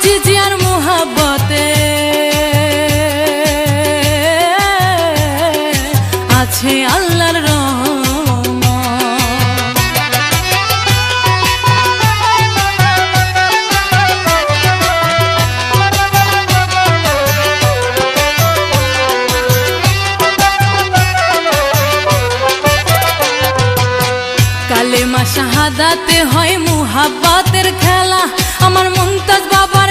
আজি জিয়ার মোহাবতে আছে আল্লাহর কালেমা শাহাদাতে হয় মুহাব্বাতের খেলা। আমার মুমতাজ বাবার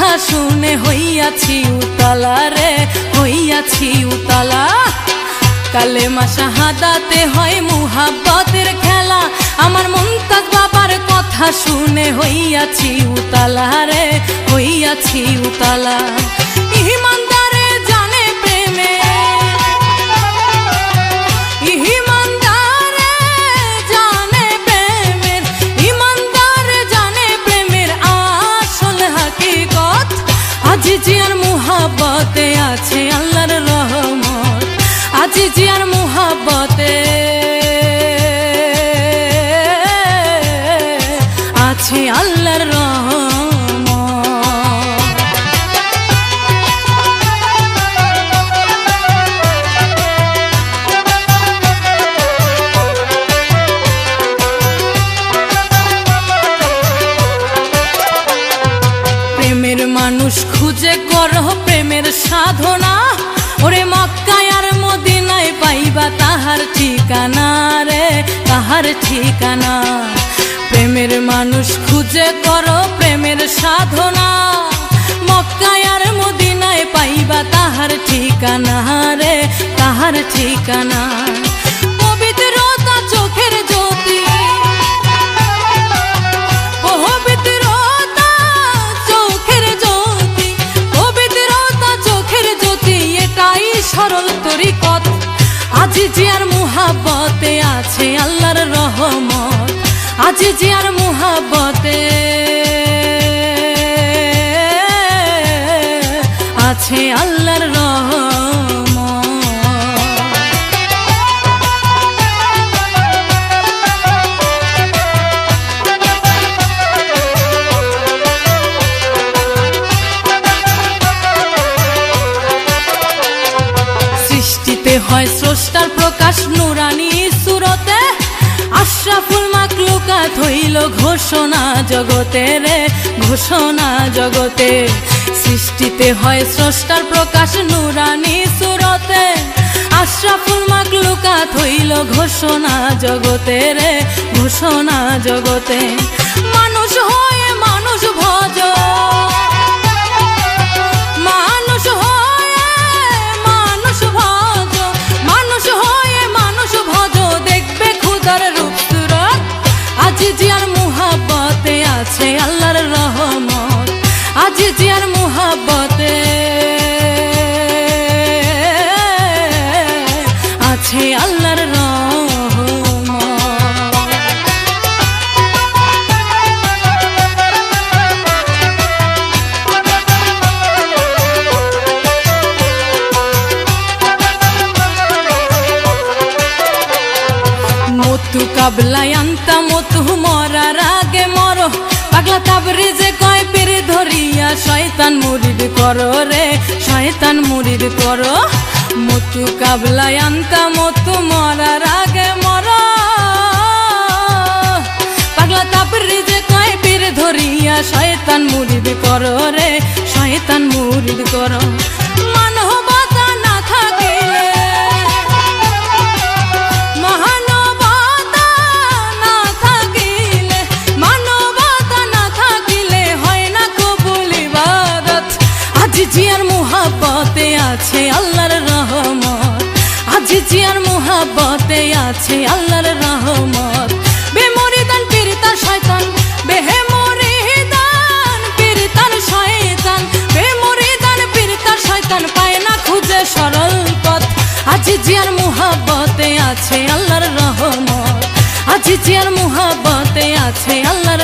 কথা শুনে হইয়াছি উতলা রে, হইয়াছি উতলা। কালে মাসা শাহাদাতে হয় মুহাব্বতের খেলা। আমার মমতাজ বাবার কথা শুনে হইয়াছি উতলা রে, হইয়াছি উতালা। আজি জিয়ার মুহাব্বতে তাহার ঠিকানা। প্রেমের মানুষ খুঁজে করো প্রেমের সাধনা। মক্কায় আর মদিনায় পাইবা তাহার ঠিকানা রে, তাহার ঠিকানা। আজি জিয়ার মুহাব্বতে আছে আল্লাহর রহমত আজি জিয়ার মুহাব্বতে আছে আল্লাহর রহমত। সৃষ্টিতে হয় স্রষ্টার প্রকাশ নুরানি সুরতে। আশরাফুল মাকলুকাত হইল ঘোষণা জগতে রে, ঘোষণা জগতে। সৃষ্টিতে হয় স্রষ্টার প্রকাশ নুরানি সুরতে। আশরাফুল মাকলুকাত হইল ঘোষণা জগতে রে, ঘোষণা জগতে। মানুষ হয়ে মানুষ ভজ মতু কাবলাই আন্তা মতু মরার আগে মর। পাগলা তাবরে যে কয় পেরে ধরিয়া, শয়তান মুরিদ করো রে, শয়তান মুরিদ করো। মতু কাবলাই আন্তা মতু মরার পাগলা তাবরে যে কয় পেরে ধরিয়া, শয়তান মুরিদ করো রে, শয়তান মুরিদ করো। জিয়ার মুহাব্বতে আছে আল্লাহর রহমত। বেমরিদান পীড়িতার শয়তান, বেহেমরিদান পীড়িতার শয়তান, বেমরিদান পীড়িতার শয়তান, পায় না খুঁজে সরল পথ। আজ জিয়ার মুহাব্বতে আছে আল্লাহর রহমত। আজ জিয়ার মুহাব্বতে আছে আল্লাহর